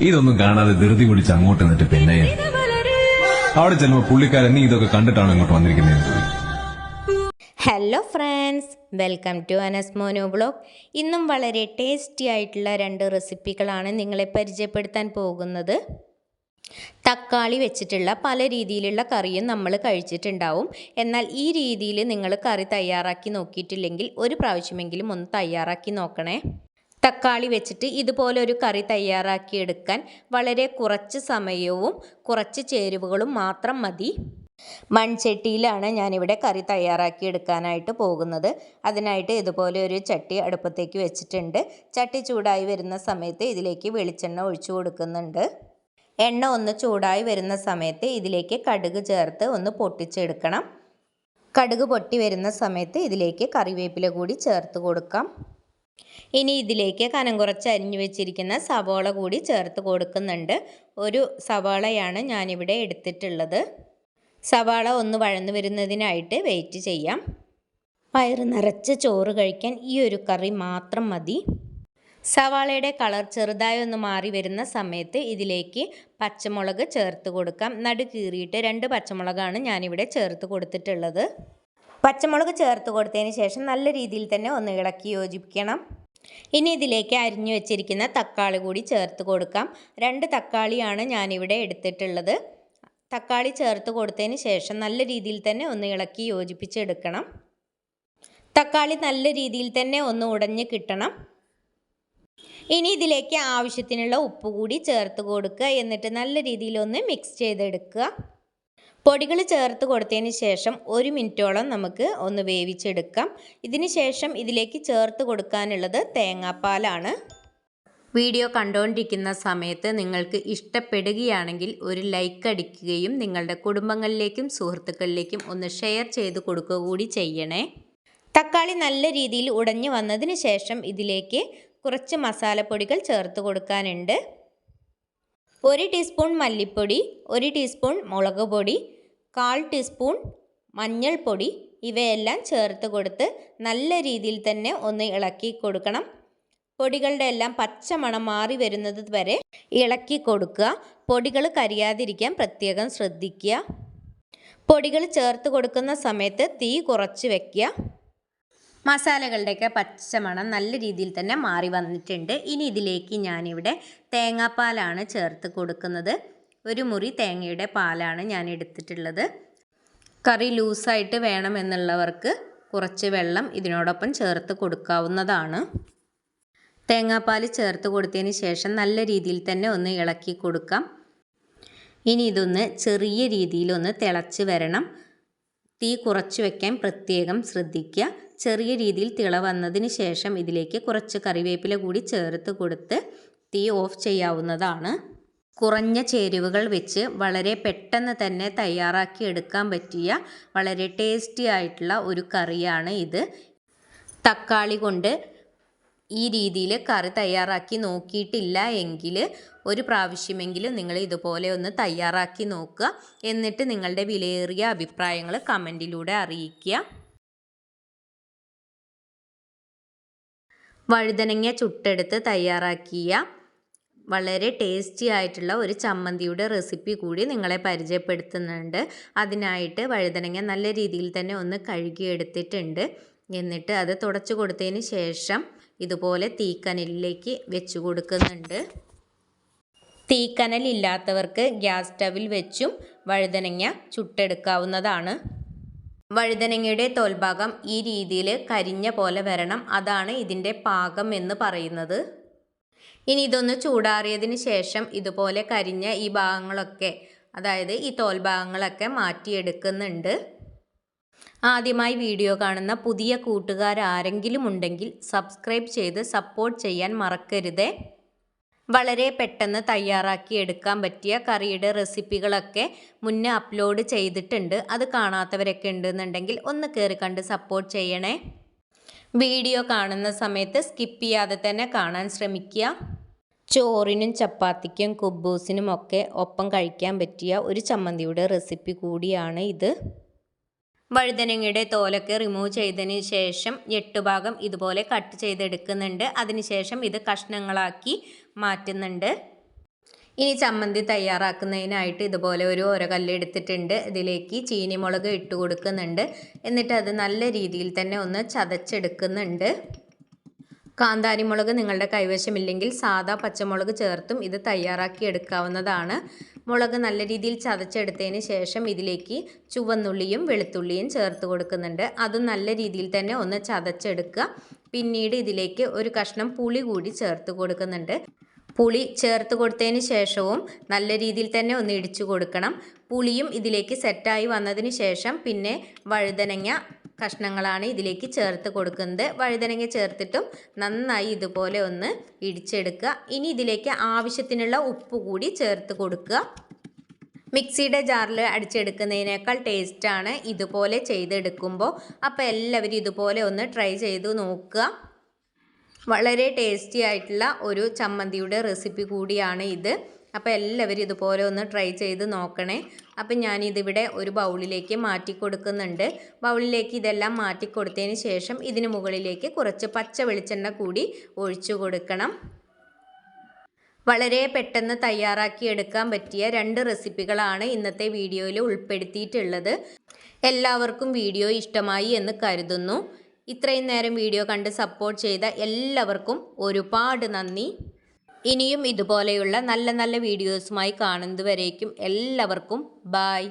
ഇതൊന്നും കാണാതെ ധൃതി പിടിച്ച് അങ്ങോട്ട് നിന്നിട്ട് പിന്നെ അവിടെ ചെല്ലുമ്പോ പുള്ളിക്കാരൻ നീ ഇതൊക്കെ കണ്ടിട്ടാണ് ഇങ്ങോട്ട് വന്നിരിക്കുന്നത് hello friends welcome to Anas Mono blog ഇന്നും വളരെ ടേസ്റ്റി ആയിട്ടുള്ള രണ്ട് റെസിപ്പികളാണ് നിങ്ങളെ പരിചയപ്പെടുത്താൻ പോകുന്നത്. തക്കാളി വെച്ചിട്ടുള്ള പല രീതിയിലുള്ള കറിയും നമ്മൾ കഴിച്ചിട്ടുണ്ടാവും. എന്നാൽ ഈ രീതിയിൽ നിങ്ങൾ കറി തയ്യാറാക്കി നോക്കിയിട്ടില്ലെങ്കിൽ ഒരു പ്രാവശ്യമെങ്കിലും ഒന്ന് തയ്യാറാക്കി നോക്കണേ. തക്കാളി വെച്ചിട്ട് ഇതുപോലെ ഒരു കറി തയ്യാറാക്കിയെടുക്കാൻ വളരെ കുറച്ച് സമയവും കുറച്ച് ചേരുവകളും മാത്രം മതി. മൺചട്ടിയിലാണ് ഞാനിവിടെ കറി തയ്യാറാക്കി എടുക്കാനായിട്ട് പോകുന്നത്. അതിനായിട്ട് ഇതുപോലെ ഒരു ചട്ടി അടുപ്പത്തേക്ക് വെച്ചിട്ടുണ്ട്. ചട്ടി ചൂടായി വരുന്ന സമയത്ത് ഇതിലേക്ക് വെളിച്ചെണ്ണ ഒഴിച്ചു കൊടുക്കുന്നുണ്ട്. എണ്ണ ഒന്ന് ചൂടായി വരുന്ന സമയത്ത് ഇതിലേക്ക് കടുക് ചേർത്ത് ഒന്ന് പൊട്ടിച്ചെടുക്കണം. കടുക് പൊട്ടി വരുന്ന സമയത്ത് ഇതിലേക്ക് കറിവേപ്പില കൂടി ചേർത്ത് കൊടുക്കാം. ഇനി ഇതിലേക്ക് കനം കുറച്ച് അരിഞ്ഞു വെച്ചിരിക്കുന്ന സവാള കൂടി ചേർത്ത് കൊടുക്കുന്നുണ്ട്. ഒരു സവാളയാണ് ഞാനിവിടെ എടുത്തിട്ടുള്ളത്. സവാള ഒന്ന് വഴന്നു വരുന്നതിനായിട്ട് വെയിറ്റ് ചെയ്യാം. വയറ് നിറച്ച് ചോറ് കഴിക്കാൻ ഈ ഒരു കറി മാത്രം മതി. സവാളയുടെ കളർ ചെറുതായി ഒന്ന് മാറി വരുന്ന സമയത്ത് ഇതിലേക്ക് പച്ചമുളക് ചേർത്ത് കൊടുക്കാം. നടു കീറിയിട്ട് രണ്ട് പച്ചമുളകാണ് ഞാനിവിടെ ചേർത്ത് കൊടുത്തിട്ടുള്ളത്. പച്ചമുളക് ചേർത്ത് കൊടുത്തതിന് ശേഷം നല്ല രീതിയിൽ തന്നെ ഒന്ന് ഇളക്കി യോജിപ്പിക്കണം. ഇനി ഇതിലേക്ക് അരിഞ്ഞു വെച്ചിരിക്കുന്ന തക്കാളി കൂടി ചേർത്ത് കൊടുക്കാം. രണ്ട് തക്കാളിയാണ് ഞാനിവിടെ എടുത്തിട്ടുള്ളത്. തക്കാളി ചേർത്ത് കൊടുത്തതിന് ശേഷം നല്ല രീതിയിൽ തന്നെ ഒന്ന് ഇളക്കി യോജിപ്പിച്ചെടുക്കണം. തക്കാളി നല്ല രീതിയിൽ തന്നെ ഒന്ന് ഉടഞ്ഞ് കിട്ടണം. ഇനി ഇതിലേക്ക് ആവശ്യത്തിനുള്ള ഉപ്പ് കൂടി ചേർത്ത് കൊടുക്കുക. എന്നിട്ട് നല്ല രീതിയിൽ ഒന്ന് മിക്സ് ചെയ്തെടുക്കുക. പൊടികൾ ചേർത്ത് കൊടുത്തതിന് ശേഷം ഒരു മിനിറ്റോളം നമുക്ക് ഒന്ന് വേവിച്ചെടുക്കാം. ഇതിന് ശേഷം ഇതിലേക്ക് ചേർത്ത് കൊടുക്കാനുള്ളത് തേങ്ങാപ്പാലാണ്. വീഡിയോ കണ്ടുകൊണ്ടിരിക്കുന്ന സമയത്ത് നിങ്ങൾക്ക് ഇഷ്ടപ്പെടുകയാണെങ്കിൽ ഒരു ലൈക്ക് അടിക്കുകയും നിങ്ങളുടെ കുടുംബങ്ങളിലേക്കും സുഹൃത്തുക്കളിലേക്കും ഒന്ന് ഷെയർ ചെയ്ത് കൊടുക്കുക കൂടി ചെയ്യണേ. തക്കാളി നല്ല രീതിയിൽ ഉടഞ്ഞു വന്നതിന് ശേഷം ഇതിലേക്ക് കുറച്ച് മസാലപ്പൊടികൾ ചേർത്ത് കൊടുക്കാനുണ്ട്. ഒരു ടീസ്പൂൺ മല്ലിപ്പൊടി ഒരു ടീസ്പൂൺ മുളക് പൊടി കാൽ ടീസ്പൂൺ മഞ്ഞൾപ്പൊടി ഇവയെല്ലാം ചേർത്ത് കൊടുത്ത് നല്ല രീതിയിൽ തന്നെ ഒന്ന് ഇളക്കി കൊടുക്കണം. പൊടികളുടെ എല്ലാം പച്ചമണം മാറി വരുന്നത് വരെ ഇളക്കി കൊടുക്കുക. പൊടികൾ കരിയാതിരിക്കാൻ പ്രത്യേകം ശ്രദ്ധിക്കുക. പൊടികൾ ചേർത്ത് കൊടുക്കുന്ന സമയത്ത് തീ കുറച്ച് വയ്ക്കുക മസാലകളുടെയൊക്കെ പച്ചമണം നല്ല രീതിയിൽ തന്നെ മാറി വന്നിട്ടുണ്ട്. ഇനി ഇതിലേക്ക് ഞാനിവിടെ തേങ്ങാപ്പാലാണ് ചേർത്ത് കൊടുക്കുന്നത്. ഒരു മുറി തേങ്ങയുടെ പാലാണ് ഞാൻ എടുത്തിട്ടുള്ളത്. കറി ലൂസായിട്ട് വേണമെന്നുള്ളവർക്ക് കുറച്ച് വെള്ളം ഇതിനോടൊപ്പം ചേർത്ത് കൊടുക്കാവുന്നതാണ്. തേങ്ങാപ്പാൽ ചേർത്ത് കൊടുത്തതിന് ശേഷം നല്ല രീതിയിൽ തന്നെ ഒന്ന് ഇളക്കി കൊടുക്കാം. ഇനി ഇതൊന്ന് ചെറിയ രീതിയിലൊന്ന് തിളച്ച് വരണം. തീ കുറച്ച് വയ്ക്കാൻ പ്രത്യേകം ശ്രദ്ധിക്കുക. ചെറിയ രീതിയിൽ തിള വന്നതിന് ശേഷം ഇതിലേക്ക് കുറച്ച് കറിവേപ്പില കൂടി ചേർത്ത് കൊടുത്ത് തീ ഓഫ് ചെയ്യാവുന്നതാണ്. കുറഞ്ഞ ചേരുവകൾ വെച്ച് വളരെ പെട്ടെന്ന് തന്നെ തയ്യാറാക്കി എടുക്കാൻ പറ്റിയ വളരെ ടേസ്റ്റി ആയിട്ടുള്ള ഒരു കറിയാണ് ഇത്. തക്കാളി കൊണ്ട് ഈ രീതിയിൽ കറി തയ്യാറാക്കി നോക്കിയിട്ടില്ല എങ്കിൽ ഒരു പ്രാവശ്യമെങ്കിലും നിങ്ങൾ ഇതുപോലെ ഒന്ന് തയ്യാറാക്കി നോക്കുക. എന്നിട്ട് നിങ്ങളുടെ വിലയേറിയ അഭിപ്രായങ്ങൾ കമന്റിലൂടെ അറിയിക്കുക. വഴുതനങ്ങ ചുട്ടെടുത്ത് തയ്യാറാക്കിയ വളരെ ടേസ്റ്റി ആയിട്ടുള്ള ഒരു ചമ്മന്തിയുടെ റെസിപ്പി കൂടി നിങ്ങളെ പരിചയപ്പെടുത്തുന്നുണ്ട്. അതിനായിട്ട് വഴുതനങ്ങ നല്ല രീതിയിൽ തന്നെ ഒന്ന് കഴുകിയെടുത്തിട്ടുണ്ട്. എന്നിട്ട് അത് തുടച്ചു കൊടുത്തതിന് ശേഷം ഇതുപോലെ തീക്കനലിലേക്ക് വെച്ച് കൊടുക്കുന്നുണ്ട്. തീക്കനലില്ലാത്തവർക്ക് ഗ്യാസ് സ്റ്റവിൽ വെച്ചും വഴുതനങ്ങ ചുട്ടെടുക്കാവുന്നതാണ്. വഴുതനങ്ങയുടെ തോൽഭാഗം ഈ രീതിയിൽ കരിഞ്ഞ പോലെ വരണം. അതാണ് ഇതിന്റെ പാകം എന്ന് പറയുന്നത്. ഇനി ഇതൊന്ന് ചൂടാറിയതിന് ശേഷം ഇതുപോലെ കരിഞ്ഞ ഈ ഭാഗങ്ങളൊക്കെ അതായത് ഈ തോൽഭാഗങ്ങളൊക്കെ മാറ്റിയെടുക്കുന്നുണ്ട്. ആദ്യമായി വീഡിയോ കാണുന്ന പുതിയ കൂട്ടുകാർ ആരെങ്കിലും ഉണ്ടെങ്കിൽ സബ്സ്ക്രൈബ് ചെയ്ത് സപ്പോർട്ട് ചെയ്യാൻ മറക്കരുതേ. വളരെ പെട്ടെന്ന് തയ്യാറാക്കി എടുക്കാൻ പറ്റിയ കറിയുടെ റെസിപ്പികളൊക്കെ മുന്നേ അപ്ലോഡ് ചെയ്തിട്ടുണ്ട്. അത് കാണാത്തവരൊക്കെ ഉണ്ടെന്നുണ്ടെങ്കിൽ ഒന്ന് കയറി കണ്ട് സപ്പോർട്ട് ചെയ്യണേ. വീഡിയോ കാണുന്ന സമയത്ത് സ്കിപ്പ് ചെയ്യാതെ തന്നെ കാണാൻ ശ്രമിക്കുക. ചോറിനും ചപ്പാത്തിക്കും കുബൂസിനും ഒക്കെ ഒപ്പം കഴിക്കാൻ പറ്റിയ ഒരു ചമ്മന്തിയുടെ റെസിപ്പി കൂടിയാണ് ഇത്. വഴുതനങ്ങയുടെ തോലൊക്കെ റിമൂവ് ചെയ്തതിന് ശേഷം എട്ടുഭാഗം ഇതുപോലെ കട്ട് ചെയ്തെടുക്കുന്നുണ്ട്. അതിനുശേഷം ഇത് കഷ്ണങ്ങളാക്കി മാറ്റുന്നുണ്ട്. ഇനി ചമ്മന്തി തയ്യാറാക്കുന്നതിനായിട്ട് ഇതുപോലെ ഒരു ഒരകല്ല് എടുത്തിട്ടുണ്ട് ഇതിലേക്ക് ചീനിമുളക് ഇട്ട് കൊടുക്കുന്നുണ്ട്. എന്നിട്ട് അത് നല്ല രീതിയിൽ തന്നെ ഒന്ന് ചതച്ചെടുക്കുന്നുണ്ട്. കാന്താരിമുളക് നിങ്ങളുടെ കൈവശമില്ലെങ്കിൽ സാധാ പച്ചമുളക് ചേർത്തും ഇത് തയ്യാറാക്കി എടുക്കാവുന്നതാണ്. മുളക് നല്ല രീതിയിൽ ചതച്ചെടുത്തതിന് ശേഷം ഇതിലേക്ക് ചുവന്നുള്ളിയും വെളുത്തുള്ളിയും ചേർത്ത് കൊടുക്കുന്നുണ്ട്. അതും നല്ല രീതിയിൽ തന്നെ ഒന്ന് ചതച്ചെടുക്കുക. പിന്നീട് ഇതിലേക്ക് ഒരു കഷ്ണം പുളി കൂടി ചേർത്ത് കൊടുക്കുന്നുണ്ട്. പുളി ചേർത്ത് കൊടുത്തതിന് ശേഷവും നല്ല രീതിയിൽ തന്നെ ഒന്ന് ഇടിച്ചു കൊടുക്കണം. പുളിയും ഇതിലേക്ക് സെറ്റായി വന്നതിന് ശേഷം പിന്നെ വഴുതനങ്ങ കഷ്ണങ്ങളാണ് ഇതിലേക്ക് ചേർത്ത് കൊടുക്കുന്നത്. വഴുതനങ്ങ ചേർത്തിട്ടും നന്നായി ഇതുപോലെ ഒന്ന് ഇടിച്ചെടുക്കുക. ഇനി ഇതിലേക്ക് ആവശ്യത്തിനുള്ള ഉപ്പ് കൂടി ചേർത്ത് കൊടുക്കുക. മിക്സിയുടെ ജാറിൽ അടിച്ചെടുക്കുന്നതിനേക്കാൾ ടേസ്റ്റാണ് ഇതുപോലെ ചെയ്തെടുക്കുമ്പോൾ. അപ്പോൾ എല്ലാവരും ഇതുപോലെ ഒന്ന് ട്രൈ ചെയ്ത് നോക്കുക. വളരെ ടേസ്റ്റി ആയിട്ടുള്ള ഒരു ചമ്മന്തിയുടെ റെസിപ്പി കൂടിയാണ് ഇത്. അപ്പോൾ എല്ലാവരും ഇതുപോലെ ഒന്ന് ട്രൈ ചെയ്ത് നോക്കണേ. അപ്പം ഞാനിതിവിടെ ഒരു ബൗളിലേക്ക് മാറ്റി കൊടുക്കുന്നുണ്ട്. ബൗളിലേക്ക് ഇതെല്ലാം മാറ്റി കൊടുത്തതിന് ശേഷം ഇതിന് മുകളിലേക്ക് കുറച്ച് പച്ച വെളിച്ചെണ്ണ കൂടി ഒഴിച്ചു കൊടുക്കണം. വളരെ പെട്ടെന്ന് തയ്യാറാക്കി എടുക്കാൻ പറ്റിയ രണ്ട് റെസിപ്പികളാണ് ഇന്നത്തെ വീഡിയോയിൽ ഉൾപ്പെടുത്തിയിട്ടുള്ളത്. എല്ലാവർക്കും വീഡിയോ ഇഷ്ടമായി എന്ന് കരുതുന്നു. ഇത്രയും നേരം വീഡിയോ കണ്ട് സപ്പോർട്ട് ചെയ്ത എല്ലാവർക്കും ഒരുപാട് നന്ദി. ഇനിയും ഇതുപോലെയുള്ള നല്ല നല്ല വീഡിയോസുമായി കാണുന്നതുവരേക്കും എല്ലാവർക്കും ബായ്